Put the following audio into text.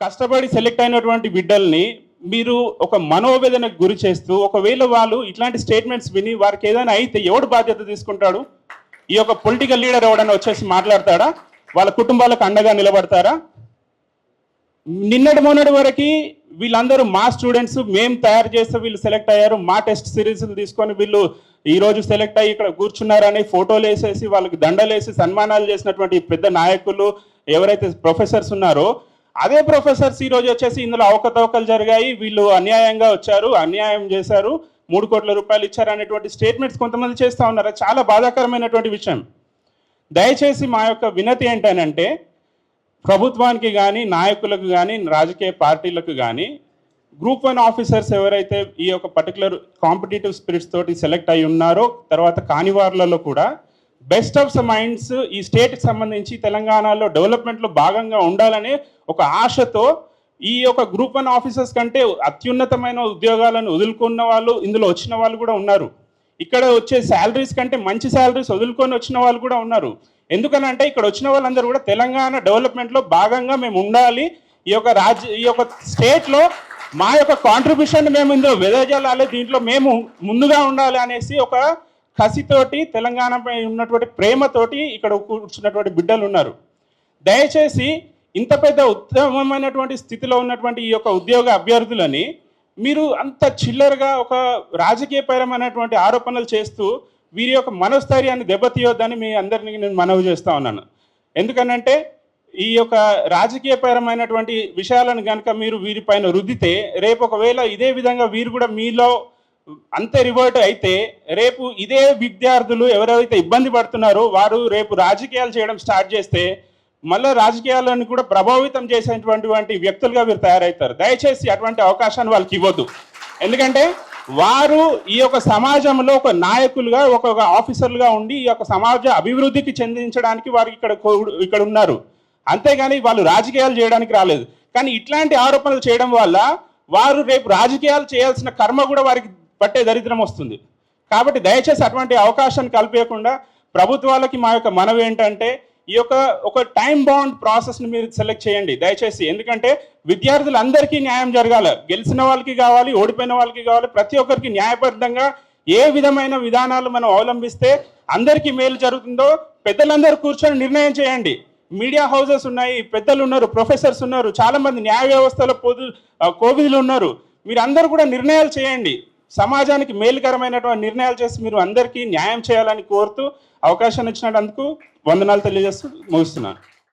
కష్టపడి సెలెక్ట్ అయినటువంటి బిడ్డల్ని మీరు ఒక మనోవేదనకు గురి చేస్తూ ఒకవేళ వాళ్ళు ఇట్లాంటి స్టేట్మెంట్స్ విని వారికి ఏదైనా అయితే ఎవడు బాధ్యత తీసుకుంటాడు? ఈ యొక్క పొలిటికల్ లీడర్ ఎవడైనా వచ్చేసి మాట్లాడతాడా? వాళ్ళ కుటుంబాలకు అండగా నిలబడతారా? నిన్నటి మొన్నటి వరకు వీళ్ళందరూ మా స్టూడెంట్స్ మేము తయారు చేస్తే వీళ్ళు సెలెక్ట్ అయ్యారు మా టెస్ట్ సిరీస్ తీసుకొని వీళ్ళు ఈరోజు సెలెక్ట్ అయ్యి ఇక్కడ కూర్చున్నారని ఫోటోలు వేసేసి వాళ్ళకి దండలేసి సన్మానాలు చేసినటువంటి పెద్ద నాయకులు ఎవరైతే ప్రొఫెసర్స్ ఉన్నారో అదే ప్రొఫెసర్స్ ఈ రోజు వచ్చేసి ఇందులో అవకతవకలు జరిగాయి. వీళ్ళు అన్యాయంగా వచ్చారు అన్యాయం చేశారు. మూడు కోట్ల రూపాయలు ఇచ్చారు అనేటువంటి స్టేట్మెంట్స్ కొంతమంది చేస్తూ ఉన్నారు. చాలా బాధాకరమైనటువంటి విషయం. దయచేసి మా యొక్క వినతి ఏంటనంటే ప్రభుత్వానికి కానీ నాయకులకు కానీ రాజకీయ పార్టీలకు కానీ గ్రూప్ వన్ ఆఫీసర్స్ ఎవరైతే ఈ యొక్క పర్టికులర్ కాంపిటేటివ్ స్పిరిట్స్ తోటి సెలెక్ట్ అయి ఉన్నారో తర్వాత కానివార్లలో కూడా బెస్ట్ ఆఫ్ ద మైండ్స్ ఈ స్టేట్కి సంబంధించి తెలంగాణలో డెవలప్మెంట్లో భాగంగా ఉండాలనే ఒక ఆశతో ఈ యొక్క గ్రూప్ వన్ ఆఫీసర్స్ కంటే అత్యున్నతమైన ఉద్యోగాలను వదులుకున్న వాళ్ళు ఇందులో వచ్చిన వాళ్ళు కూడా ఉన్నారు. ఇక్కడ వచ్చే శాలరీస్ కంటే మంచి శాలరీస్ వదులుకొని వచ్చిన వాళ్ళు కూడా ఉన్నారు. ఎందుకనంటే ఇక్కడ వచ్చిన వాళ్ళందరూ కూడా తెలంగాణ డెవలప్మెంట్లో భాగంగా మేము ఉండాలి. ఈ యొక్క రాజ్య ఈ యొక్క స్టేట్లో మా యొక్క కాంట్రిబ్యూషన్ మేము ఇందులో వెదజల్లాలి దీంట్లో మేము ముందుగా ఉండాలి అనేసి ఒక కసితోటి తెలంగాణపై ఉన్నటువంటి ప్రేమతోటి ఇక్కడ కూర్చున్నటువంటి బిడ్డలు ఉన్నారు. దయచేసి ఇంత పెద్ద ఉత్తమమైనటువంటి స్థితిలో ఉన్నటువంటి ఈ యొక్క ఉద్యోగ అభ్యర్థులని మీరు అంత చిల్లరగా ఒక రాజకీయపరమైనటువంటి ఆరోపణలు చేస్తూ వీరి యొక్క మనోస్థైర్యాన్ని దెబ్బతీయొద్దని మీ అందరినీ నేను మనవి చేస్తా ఉన్నాను. ఎందుకనంటే ఈ యొక్క రాజకీయపరమైనటువంటి విషయాలను కనుక మీరు వీరిపైన రుద్దితే రేపు ఒకవేళ ఇదే విధంగా వీరు కూడా మీలో అంతే రివర్ట్ అయితే రేపు ఇదే విద్యార్థులు ఎవరైతే ఇబ్బంది పడుతున్నారో వారు రేపు రాజకీయాలు చేయడం స్టార్ట్ చేస్తే మళ్ళీ రాజకీయాలను కూడా ప్రభావితం చేసేటువంటి వ్యక్తులుగా వీరు తయారవుతారు. దయచేసి అటువంటి అవకాశాన్ని వాళ్ళకి ఇవ్వద్దు. ఎందుకంటే వారు ఈ యొక్క సమాజంలో ఒక నాయకులుగా ఒక ఆఫీసర్లుగా ఉండి ఈ యొక్క సమాజ అభివృద్ధికి చెందించడానికి వారు ఇక్కడ ఇక్కడ ఉన్నారు. అంతేగాని వాళ్ళు రాజకీయాలు చేయడానికి రాలేదు. కానీ ఇట్లాంటి ఆరోపణలు చేయడం వల్ల వారు రేపు రాజకీయాలు చేయాల్సిన కర్మ కూడా వారికి పట్టే దరిద్రం వస్తుంది. కాబట్టి దయచేసి అటువంటి అవకాశాన్ని కల్పించకుండా ప్రభుత్వాలకి మా యొక్క మనవి ఏంటంటే ఈ యొక్క ఒక టైం బౌండ్ ప్రాసెస్ని మీరు సెలెక్ట్ చేయండి. దయచేసి ఎందుకంటే విద్యార్థులందరికీ న్యాయం జరగాలి. గెలిచిన వాళ్ళకి కావాలి ఓడిపోయిన వాళ్ళకి కావాలి. ప్రతి ఒక్కరికి న్యాయబద్ధంగా ఏ విధమైన విధానాలు మనం అవలంబిస్తే అందరికీ మేలు జరుగుతుందో పెద్దలందరూ కూర్చొని నిర్ణయం చేయండి. మీడియా హౌసెస్ ఉన్నాయి పెద్దలు ఉన్నారు ప్రొఫెసర్స్ ఉన్నారు చాలామంది న్యాయ వ్యవస్థలో పొదు కోవిధులు ఉన్నారు. మీరు అందరూ కూడా నిర్ణయాలు చేయండి. సమాజానికి మేలుకరమైనటువంటి నిర్ణయాలు చేసి మీరు అందరికీ న్యాయం చేయాలని కోరుతూ అవకాశాన్ని ఇచ్చినందుకు వందనాలు తెలియజేస్తూ ముగిస్తున్నాను.